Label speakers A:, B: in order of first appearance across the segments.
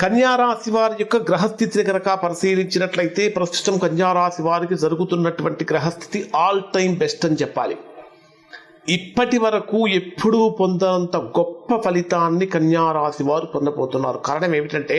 A: కన్యారాశి వారి యొక్క గ్రహస్థితిని కనుక పరిశీలించినట్లయితే ప్రస్తుతం కన్యారాశి వారికి జరుగుతున్నటువంటి గ్రహస్థితి ఆల్ టైం బెస్ట్ అని చెప్పాలి. ఇప్పటి వరకు ఎప్పుడూ పొందనంత గొప్ప ఫలితాన్ని కన్యారాశి వారు పొందబోతున్నారు. కారణం ఏమిటంటే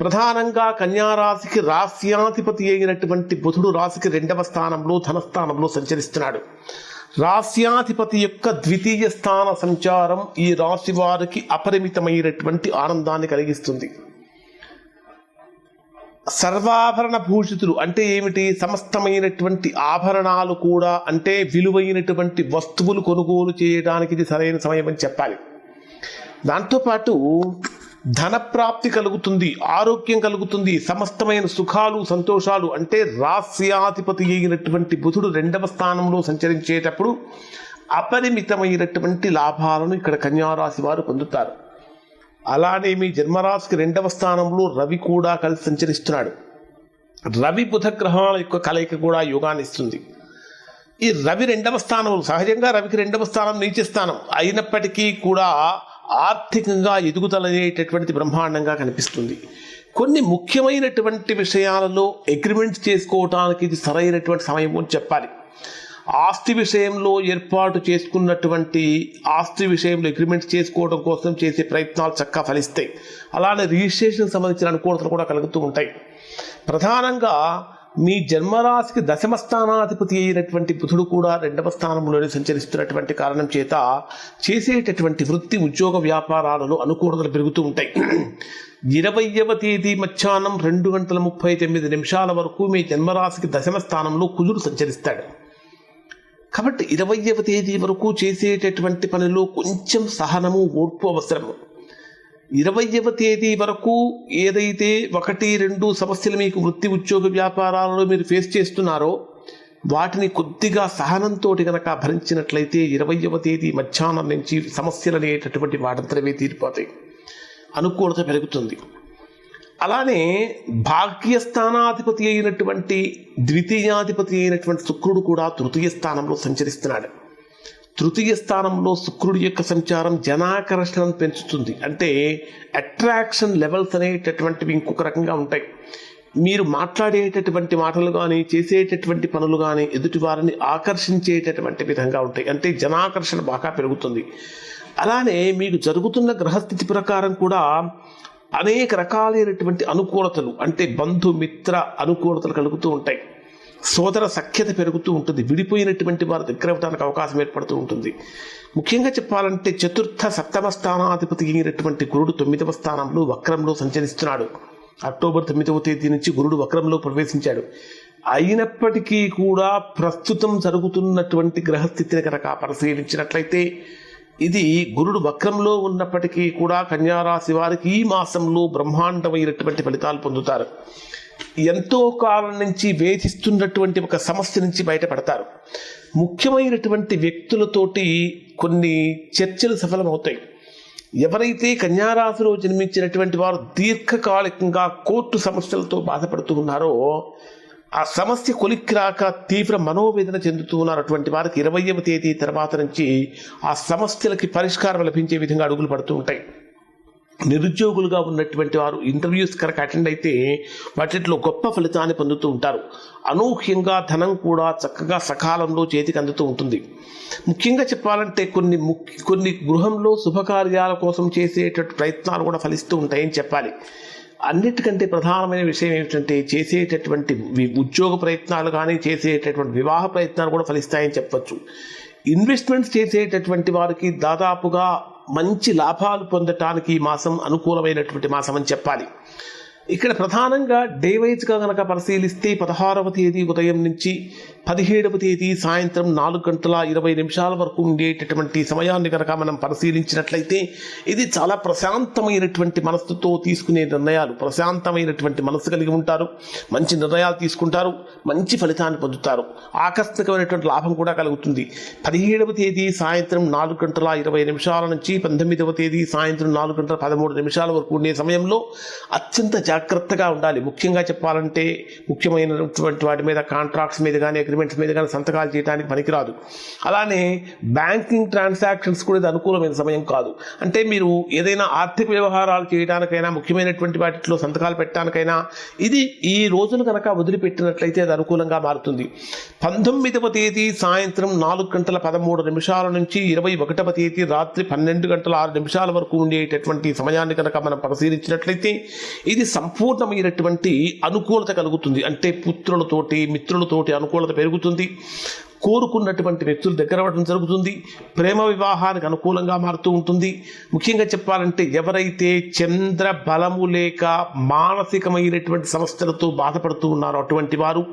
A: ప్రధానంగా కన్యారాశికి రాశ్యాధిపతి అయినటువంటి బుధుడు రాశికి రెండవ స్థానంలో ధనస్థానంలో సంచరిస్తున్నాడు. రాశ్యాధిపతి యొక్క ద్వితీయ స్థాన సంచారం ఈ రాశి వారికి అపరిమితమైనటువంటి ఆనందాన్ని కలిగిస్తుంది. సర్వాభరణ భూషితులు అంటే ఏమిటి? సమస్తమైనటువంటి ఆభరణాలు కూడా అంటే విలువైనటువంటి వస్తువులు కొనుగోలు చేయడానికి ఇది సరైన సమయం అని చెప్పాలి. దాంతోపాటు ధన ప్రాప్తి కలుగుతుంది ఆరోగ్యం కలుగుతుంది సమస్తమైన సుఖాలు సంతోషాలు. అంటే రాస్యాధిపతి అయినటువంటి బుధుడు రెండవ స్థానంలో సంచరించేటప్పుడు అపరిమితమైనటువంటి లాభాలను ఇక్కడ కన్యారాశి వారు పొందుతారు. అలానే మీ జన్మరాశికి రెండవ స్థానంలో రవి కూడా కలిసి సంచరిస్తున్నాడు. రవి బుధ గ్రహాల యొక్క కలయిక కూడా యోగాన్ని ఇస్తుంది. ఈ రవి రెండవ స్థానంలో సహజంగా రవికి రెండవ స్థానం నీచ స్థానం అయినప్పటికీ కూడా ఆర్థికంగా ఎదుగుదల అనేటటువంటి బ్రహ్మాండంగా కనిపిస్తుంది. కొన్ని ముఖ్యమైనటువంటి విషయాలలో అగ్రిమెంట్ చేసుకోవడానికి ఇది సరైనటువంటి సమయం అని చెప్పాలి. ఆస్తి విషయంలో ఏర్పాటు చేసుకున్నటువంటి ఆస్తి విషయంలో అగ్రిమెంట్ చేసుకోవడం కోసం చేసే ప్రయత్నాలు చక్కగా ఫలిస్తాయి. అలానే రిజిస్ట్రేషన్ సంబంధించిన అనుకూలతలు కూడా కలుగుతూ ఉంటాయి. ప్రధానంగా మీ జన్మరాశికి దశమ స్థానాధిపతి అయినటువంటి బుధుడు కూడా రెండవ స్థానంలోనే సంచరిస్తున్నటువంటి కారణం చేత చేసేటటువంటి వృత్తి ఉద్యోగ వ్యాపారాలలో అనుకూలతలు పెరుగుతూ ఉంటాయి. ఇరవయవ తేదీ మధ్యాహ్నం రెండు గంటల ముప్పై తొమ్మిది నిమిషాల వరకు మీ జన్మరాశికి దశమ స్థానంలో కుజుడు సంచరిస్తాడు. కాబట్టి ఇరవయవ తేదీ వరకు చేసేటటువంటి పనిలో కొంచెం సహనము ఓర్పు అవసరము. ఇరవైవ తేదీ వరకు ఏదైతే ఒకటి రెండు సమస్యలు మీకు వృత్తి ఉద్యోగ వ్యాపారాలలో మీరు ఫేస్ చేస్తున్నారో వాటిని కొద్దిగా సహనంతో గనక భరించినట్లయితే ఇరవైవ తేదీ మధ్యాహ్నం నుంచి సమస్యలు అనేటటువంటి వాటంతరవే తీరిపోతాయి. అనుకూలత పెరుగుతుంది. అలానే భాగ్యస్థానాధిపతి అయినటువంటి ద్వితీయాధిపతి అయినటువంటి శుక్రుడు కూడా తృతీయ స్థానంలో సంచరిస్తున్నాడు. తృతీయ స్థానంలో శుక్రుడి యొక్క సంచారం జనాకర్షణను పెంచుతుంది. అంటే అట్రాక్షన్ లెవెల్స్ అనేటటువంటివి ఇంకొక రకంగా ఉంటాయి. మీరు మాట్లాడేటటువంటి మాటలు కానీ చేసేటటువంటి పనులు కానీ ఎదుటి వారిని ఆకర్షించేటటువంటి విధంగా ఉంటాయి. అంటే జనాకర్షణ బాగా పెరుగుతుంది. అలానే మీకు జరుగుతున్న గ్రహస్థితి ప్రకారం కూడా అనేక రకాలైనటువంటి అనుకూలతలు అంటే బంధుమిత్ర అనుకూలతలు కలుగుతూ ఉంటాయి. సోదర సఖ్యత పెరుగుతూ ఉంటుంది. విడిపోయినటువంటి వారు దగ్గర అవడానికి అవకాశం ఏర్పడుతూ ఉంటుంది. ముఖ్యంగా చెప్పాలంటే చతుర్థ సప్తమ స్థానాధిపతి అయినటువంటి గురుడు తొమ్మిదవ స్థానంలో వక్రంలో సంచరిస్తున్నాడు. అక్టోబర్ తొమ్మిదవ తేదీ నుంచి గురుడు వక్రంలో ప్రవేశించాడు. అయినప్పటికీ కూడా ప్రస్తుతం జరుగుతున్నటువంటి గ్రహస్థితిని కనుక పరిశీలించినట్లయితే ఇది గురుడు వక్రంలో ఉన్నప్పటికీ కూడా కన్యారాశి వారికి ఈ మాసంలో బ్రహ్మాండమైనటువంటి ఫలితాలు పొందుతారు. ఎంతో కాలం నుంచి వేధిస్తున్నటువంటి ఒక సమస్య నుంచి బయటపడతారు. ముఖ్యమైనటువంటి వ్యక్తులతోటి కొన్ని చర్చలు సఫలమవుతాయి. ఎవరైతే కన్యారాశిలో జన్మించినటువంటి వారు దీర్ఘకాలికంగా కోర్టు సమస్యలతో బాధపడుతూ ఉన్నారో ఆ సమస్య కొలిక్కి రాక తీవ్ర మనోవేదన చెందుతూ ఉన్నటువంటి అటువంటి వారికి ఇరవైవ తేదీ తర్వాత నుంచి ఆ సమస్యలకి పరిష్కారం లభించే విధంగా అడుగులు పడుతూ ఉంటాయి. నిరుద్యోగులుగా ఉన్నటువంటి వారు ఇంటర్వ్యూస్ కనుక అటెండ్ అయితే వాటిలో గొప్ప ఫలితాన్ని పొందుతూ ఉంటారు. అనూహ్యంగా ధనం కూడా చక్కగా సకాలంలో చేతికి అందుతూ ఉంటుంది. ముఖ్యంగా చెప్పాలంటే కొన్ని ముఖ్య కొన్ని గృహంలో శుభకార్యాల కోసం చేసేటటువంటి ప్రయత్నాలు కూడా ఫలిస్తూ ఉంటాయని చెప్పాలి. అన్నిటికంటే ప్రధానమైన విషయం ఏమిటంటే చేసేటటువంటి ఉద్యోగ ప్రయత్నాలు కానీ చేసేటటువంటి వివాహ ప్రయత్నాలు కూడా ఫలిస్తాయని చెప్పవచ్చు ఇన్వెస్ట్మెంట్స్ చేసేటటువంటి వారికి దాదాపుగా మంచి లాభాలు పొందటానికి ఈ మాసం అనుకూలమైనటువంటి మాసం అని చెప్పాలి. ఇక్కడ ప్రధానంగా డే వైజ్గా కనుక పరిశీలిస్తే పదహారవ తేదీ ఉదయం నుంచి పదిహేడవ తేదీ సాయంత్రం నాలుగు గంటల ఇరవై నిమిషాల వరకు ఉండేటటువంటి సమయాన్ని కనుక మనం పరిశీలించినట్లయితే ఇది చాలా ప్రశాంతమైనటువంటి మనస్సుతో తీసుకునే నిర్ణయాలు. ప్రశాంతమైనటువంటి మనసు కలిగి ఉంటారు. మంచి నిర్ణయాలు తీసుకుంటారు. మంచి ఫలితాన్ని పొందుతారు. ఆకస్మికమైనటువంటి లాభం కూడా కలుగుతుంది. పదిహేడవ తేదీ సాయంత్రం నాలుగు గంటల ఇరవై నిమిషాల నుంచి పంతొమ్మిదవ తేదీ సాయంత్రం నాలుగు గంటల పదమూడు నిమిషాల వరకు ఉండే సమయంలో అత్యంత జాగ్రత్తగా ఉండాలి. ముఖ్యంగా చెప్పాలంటే ముఖ్యమైనటువంటి వాటి మీద కాంట్రాక్ట్స్ మీద కానీ అగ్రిమెంట్స్ మీద కానీ సంతకాలు చేయడానికి పనికిరాదు. అలానే బ్యాంకింగ్ ట్రాన్సాక్షన్స్ కూడా ఇది అనుకూలమైన సమయం కాదు. అంటే మీరు ఏదైనా ఆర్థిక వ్యవహారాలు చేయడానికైనా ముఖ్యమైనటువంటి వాటిలో సంతకాలు పెట్టడానికైనా ఇది ఈ రోజును కనుక వదిలిపెట్టినట్లయితే అది అనుకూలంగా మారుతుంది. పంతొమ్మిదవ తేదీ సాయంత్రం నాలుగు గంటల పదమూడు నిమిషాల నుంచి ఇరవై ఒకటవ తేదీ రాత్రి పన్నెండు గంటల ఆరు నిమిషాల వరకు ఉండేటటువంటి సమయాన్ని కనుక మనం పరిశీలించినట్లయితే ఇది సంపూర్ణమైనటువంటి అనుకూలత కలుగుతుంది. అంటే పుత్రులతోటి మిత్రులతోటి అనుకూలత పెరుగుతుంది. కోరుకున్నటువంటి వ్యక్తులు దగ్గర అవ్వడం జరుగుతుంది. ప్రేమ వివాహానికి అనుకూలంగా మారుతూ ఉంటుంది. ముఖ్యంగా చెప్పాలంటే ఎవరైతే చంద్ర బలము లేక మానసికమైనటువంటి సమస్యలతో బాధపడుతూ ఉన్నారో అటువంటి వారు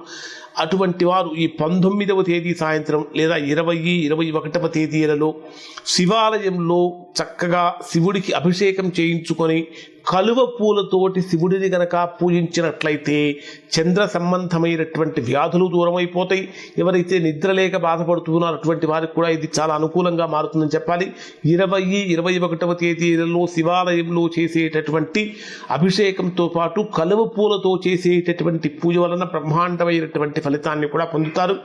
A: అటువంటి వారు ఈ పంతొమ్మిదవ తేదీ సాయంత్రం లేదా ఇరవై ఇరవై ఒకటవ తేదీలలో శివాలయంలో చక్కగా శివుడికి అభిషేకం చేయించుకొని కలువ పూలతోటి శివుడిని గనక పూజించినట్లయితే చంద్ర సంబంధమైనటువంటి వ్యాధులు దూరమైపోతాయి. ఎవరైతే నిద్ర లేక బాధపడుతున్నారో అటువంటి వారికి కూడా ఇది చాలా అనుకూలంగా మారుతుందని చెప్పాలి. ఇరవై ఇరవై ఒకటవ తేదీలలో శివాలయంలో చేసేటటువంటి అభిషేకంతో పాటు కలువ పూలతో చేసేటటువంటి పూజ వలన బ్రహ్మాండమైనటువంటి ఫలితాన్ని కూడా పొందుతారు.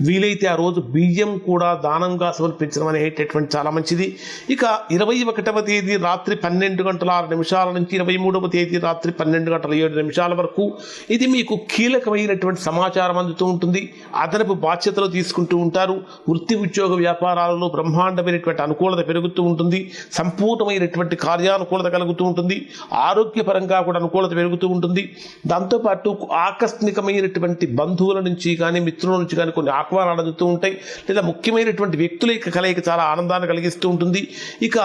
A: వీలైతే ఆ రోజు బియ్యం కూడా దానంగా సమర్పించడం అనేటటువంటి చాలా మంచిది. ఇక ఇరవై ఒకటవ తేదీ రాత్రి పన్నెండు గంటల ఆరు నిమిషాల నుంచి ఇరవై మూడవ తేదీ రాత్రి పన్నెండు గంటల ఏడు నిమిషాల వరకు ఇది మీకు కీలకమైనటువంటి సమాచారం అందుతూ ఉంటుంది. అదనపు బాధ్యతలు తీసుకుంటూ ఉంటారు. వృత్తి ఉద్యోగ వ్యాపారాలలో బ్రహ్మాండమైనటువంటి అనుకూలత పెరుగుతూ ఉంటుంది. సంపూర్ణమైనటువంటి కార్యానుకూలత కలుగుతూ ఉంటుంది. ఆరోగ్యపరంగా కూడా అనుకూలత పెరుగుతూ ఉంటుంది. దాంతోపాటు ఆకస్మికమైనటువంటి బంధువుల నుంచి కానీ మిత్రుల నుంచి కానీ కొన్ని ఆహ్వానాలు అందుతూ ఉంటాయి. లేదా ముఖ్యమైనటువంటి వ్యక్తుల యొక్క కలయిక చాలా ఆనందాన్ని కలిగిస్తూ ఉంటుంది. ఇక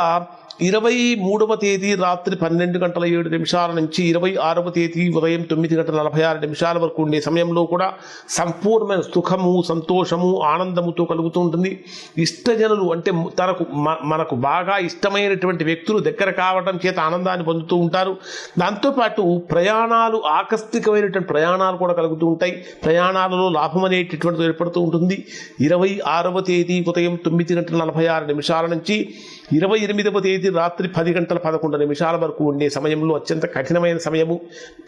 A: ఇరవై మూడవ తేదీ రాత్రి పన్నెండు గంటల ఏడు నిమిషాల నుంచి ఇరవై ఆరవ తేదీ ఉదయం తొమ్మిది గంటల నలభై ఆరు నిమిషాల వరకు ఉండే సమయంలో కూడా సంపూర్ణమైన సుఖము సంతోషము ఆనందముతో కలుగుతూ ఉంటుంది. ఇష్టజనులు అంటే తనకు మ- మనకు బాగా ఇష్టమైనటువంటి వ్యక్తులు దగ్గర కావడం చేత ఆనందాన్ని పొందుతూ ఉంటారు. దాంతోపాటు ప్రయాణాలు ఆకస్మికమైనటువంటి ప్రయాణాలు కూడా కలుగుతూ ఉంటాయి. ప్రయాణాలలో లాభం అనేటటువంటిది ఏర్పడుతూ ఉంటుంది. ఇరవై ఆరవ తేదీ ఉదయం తొమ్మిది గంటల నలభై ఆరు నిమిషాల నుంచి ఇరవై ఎనిమిదవ తేదీ రాత్రి పది గంటల పదకొండు నిమిషాల వరకు ఉండే సమయంలో అత్యంత కఠినమైన సమయము.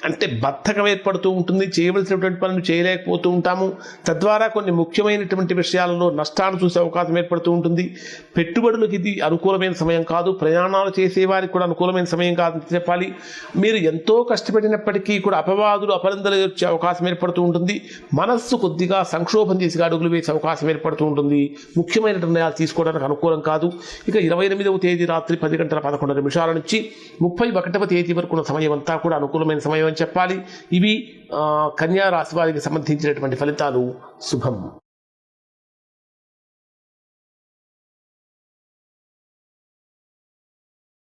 A: అంటే బద్ధకం ఏర్పడుతూ ఉంటుంది చేయవలసినటువంటి పనులు చేయలేకపోతూ ఉంటాము. తద్వారా కొన్ని ముఖ్యమైనటువంటి విషయాలలో నష్టాలు చూసే అవకాశం ఏర్పడుతూ ఉంటుంది. పెట్టుబడులకు ఇది అనుకూలమైన సమయం కాదు. ప్రయాణాలు చేసేవారికి కూడా అనుకూలమైన సమయం కాదు చెప్పాలి. మీరు ఎంతో కష్టపడినప్పటికీ కూడా అపవాదులు అపరందలు వచ్చే అవకాశం ఏర్పడుతూ ఉంటుంది. మనస్సు కొద్దిగా సంక్షోభం చేసి అడుగులు వేసే అవకాశం ఏర్పడుతూ ఉంటుంది. ముఖ్యమైన నిర్ణయాలు తీసుకోవడానికి అనుకూలం కాదు. ఇక ఇరవై ఎనిమిదవ తేదీ రాత్రి పది గంటల పదకొండు నిమిషాల నుంచి ముప్పై ఒకటవ తేదీ వరకు ఉన్న సమయం అంతా కూడా అనుకూలమైన సమయం అని చెప్పాలి. ఇవి ఆ, కన్యా రాశి వారికి సంబంధించినటువంటి ఫలితాలు. శుభం.